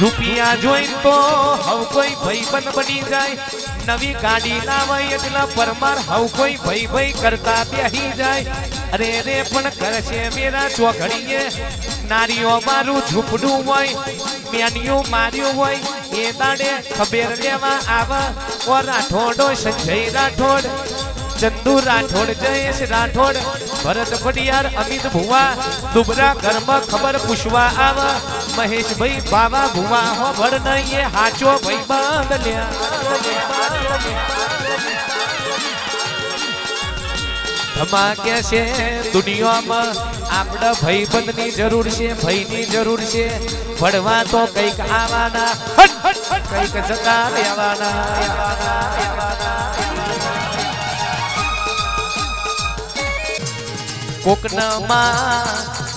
રૂપિયા જોઈ તો હવ કોઈ ભાઈબંધ બની જાય. નવી ગાડી લાવાય એટલે પરમાર હવ કોઈ ભાઈ ભાઈ કરતા બેહી જાય. અરે રે પણ કરશે મેરા ચોઘડીએ. નારીઓ મારું ઝૂંપડું હોય મેનિયું માર્યું હોય, એ દાડે ખબેર લેવા આવા. ઓ રાઠોડો સંજય રાઠોડ, ચંદુ રાઠોડ, જયેશ રાઠોડ, ભરત પડિયાર, અમિત ભુવા, દુબરા ઘરમાં ખબર પૂછવા આવા. મહેશભાઈ બાવા ભુવા હો ભર એ હાચો ભાઈ બાંધ ધમાકે છે દુનિયામાં આપણા ભાઈબંધની જરૂર છે ભાઈની જરૂર છે ભણવા તો કંઈક આવવાના કંઈક જતા રહેવાના રહેવાના, રહેવાના.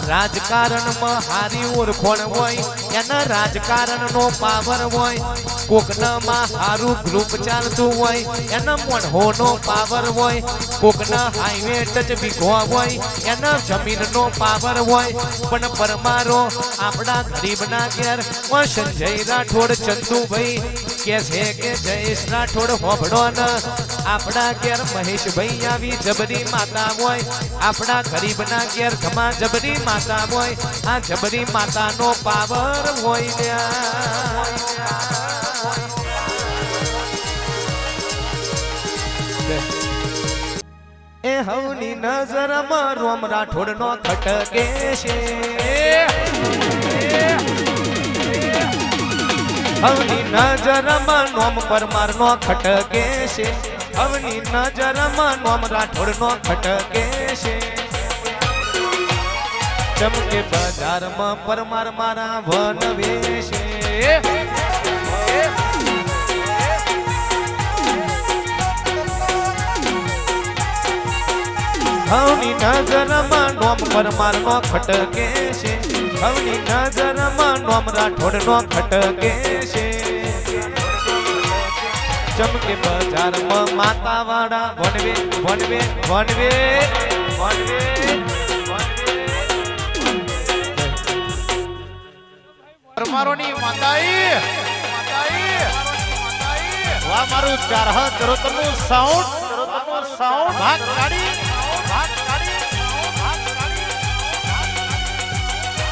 રાજકારણમાં હારી ઓળખોણ હોય એના રાજકારણનો પાવર હોય કોકનામાં સારું ગ્રુપ ચાલતું હોય, એના મણહોનો પાવર હોય, કોકના હાઈવે ટચ બીઘો હોય, એના જમીનનો પાવર હોય. પણ પરમારો આપણા ગરીબના ઘેર સંજય રાઠોડ, ચંદુભાઈ કે છે કે જયેશ રાઠોડ હોભડો ન. આપણા ઘેર મહેશભાઈ આવી જબરી માતા હોય, આપણા ગરીબના ઘેર ઘમા જબરી માતા હોય. આ જબરી માતાનો પાવર હોય લ્યા. એ હવની નજરમાં રોમ રાઠોડનો ખટકે છે. હવની નજરમાં નોમ પરમારનો ખટકે છે. હવની નજરમાં નોમ રાઠોડનો ખટકે છે. ચમકે બજારમાં પરમાર મારા વનવે છે હવની નજરમાં નોમ પરમારનો ખટકે છે. હવની નજરમાં નોમ રાઠોડનો ખટકે છે. ચમકે બજારમાં માતાવાળા, વનવે વનવે વનવે વનવે. પરમારોની માતાઈ. વાહ, મારું ચારહ ચરોતરનું સાઉન્ડ ચરોતરનું સાઉન્ડ ભાગ કાઢી. ભાગ કાઢી ભાગ કાઢી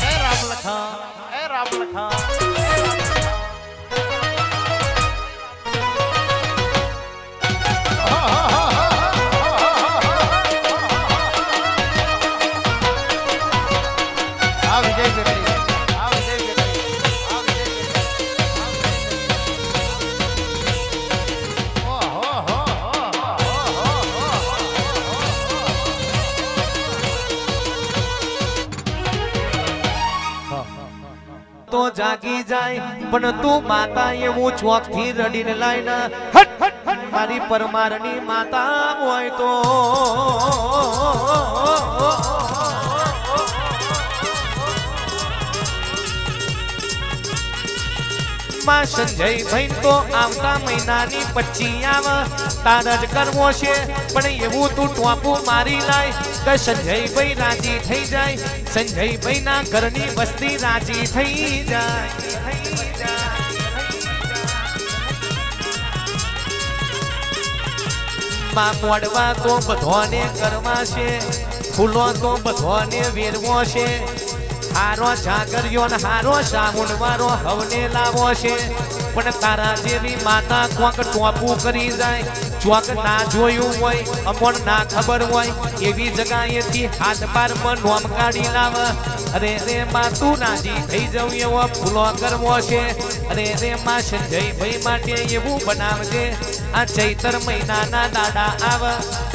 એ રામ લખા એ રામ લખા જાગી જાય પણ તું માતા એવું ચોકથી રડીને લાઈને. હટ હટ મારી પરમારની માતા હોય તો. માં સંજય ભાઈ તો આવતા મહિનાની પચ્ચી આવે. તાર જ કરવો છે. પણ એવું તું ટોપું મારી લાય કે સંજયભાઈ રાજી થઈ જાય. સંજયભાઈ ના ઘરની વસ્તી રાજી થઈ જાય. માં મોડવા તો બધોને કરવા છે. ફૂલો તો બધોને વેરવો છે. હારો જાગર્યો ને હારો સાવણ વારો હવને લાવો છે. પણ તારા જેવી માતા કોક ટોપું કરી જાય. ચોક ના જોયું હોય અમોણ ના ખબર હોય એવી જગાએથી હાથ બારમાં નોમ કાઢી લાવ. અરે રે માં તું નાજી થઈ જવું એવો ફૂલો કરવો છે. અરે રે માં સંજય માટે એવું બનાવજે. આ ચૈતર મહિનાના દાડા આવ.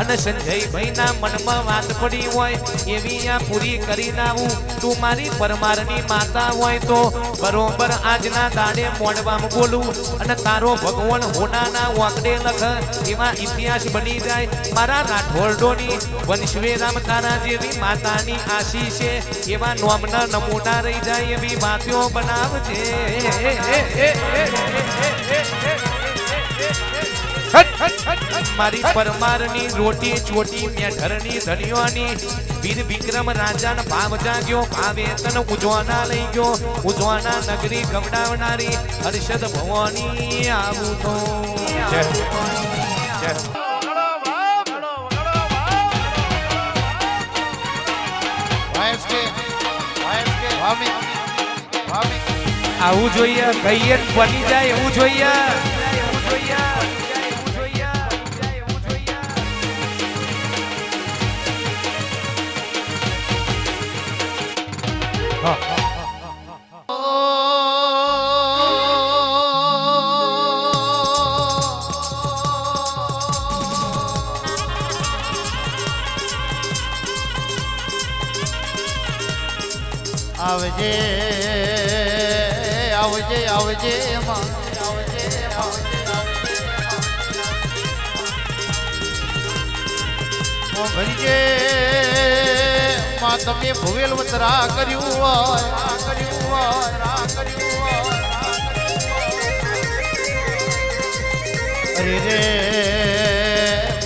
અને સંજયભાઈ ના મનમાં વાત પડી હોય, એવી આ પૂરી કરી લાવું તું મારી પરમારની માતા હોય તો બરોબર આજના દાડે મોડવામાં બોલું. અને તારો ભગવાન હોનાના વાંકડે લખ. એવા ઇતિહાસ બની જાય મારા રાઠોડોની. વંશવેરામ તારા જેવી માતાની આશી છે. એવા નોમના નમૂના રહી જાય એવી વાતો બનાવજે. મારી પરમારની રોટી ચોટી મેઠરની ધનિયોની વીર વિક્રમ રાજાન ભાવ જાગ્યો ભાવે તન ઉજવાના લઈ ગયો. ઉજવાના નગરી ગવડાવનારી હર્ષદ ભવાની આવું તો આવું જોઈએ કહીએ બની જાય એવું જોઈએ. એવું આવજે આવજે આવજે માં આવજે આવજે ભરીજે માં તમે ભુવેલ વતરા કર્યું હોય કર્યું હોય અરે રે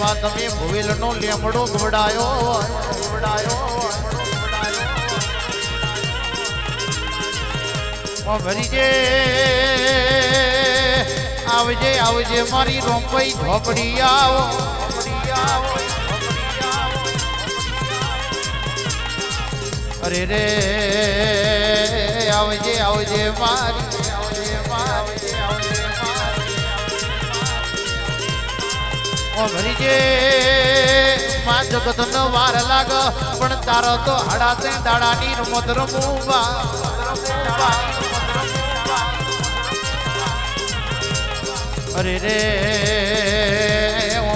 માં તમે ભુવેલ નો લેમડો ગવડાયો ગવડાયો ભરીજે આવજે આવજે મારી રોંપઈ ઝોપડી આવો. અરે રે, આવજે આવજે મારી આવજે મારી આવજે ભરીજે માં જગત નો વાર લાગ, પણ તારો તો હાડા તે દાડાની રમત રમુવા અરે રે.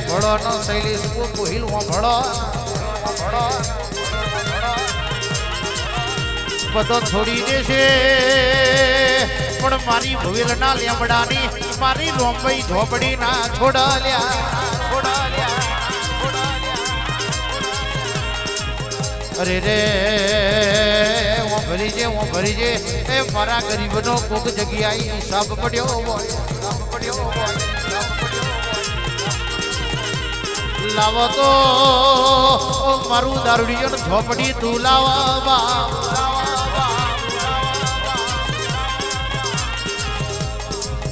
ભળો ન શૈલી શું કોહિલ ભળો ભળો બધો છોડી દેશે પણ મારી ભુવેલના લેમડાની, મારી રોંબઈ ઝોપડી ના છોડાલ્યા અરે રે હું ભરી જે હું ભરી જે. એ મારા ગરીબનો કોક જગ્યાએ હિસાબ પડ્યો હોય. લાવો તો મારું દારૂડિયો ઝોપડી તું લાવા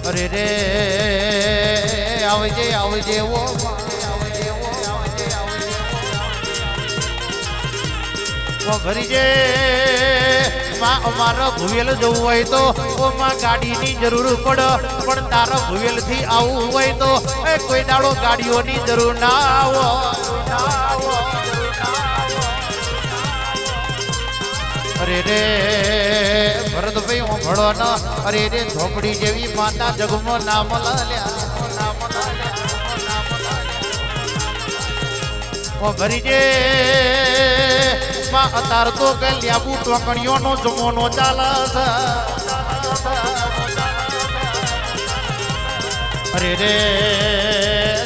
અરે રે આવજે, આવજે, ઓ ભરી જે માં અમારો ભુવેલ જવું હોય તો ઓમાં ગાડીની જરૂર પડ, પણ તારો ભુવેલથી આવવું હોય તો કોઈ દાડો ગાડીઓની જરૂર ના આવો. અરે રે, ભરતભાઈ હું ભળો ન અરે રે, ઝોપડી જેવી માતા જગમો નામ લ્યા ભરી જે માં અતાર તો કે લ્યાબુ ટોકણીઓ નો જમોનો ચાલે છે અરે રે,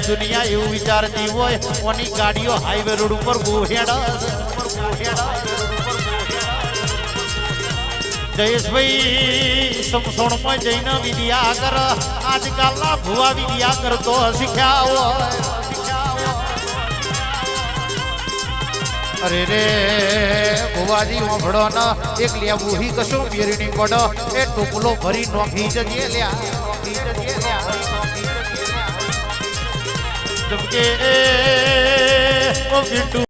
દુનિયા એવું વિચારતી હોય, ઓની ગાડીઓ હાઈવે રોડ ઉપર ગોહેડા. જયેશભાઈ, સમસોણમાં જઈને વિદ્યા કર. આજકાલના ભુવા વિદ્યા કરતો શીખ્યા હોય. અરે રે, ભુવાજી હોભળો ન એક લેવું હી કશું બેરણી પડો એ ટોપલો ભરી નોખી જજે લ્યા. જમકે એ, ઓ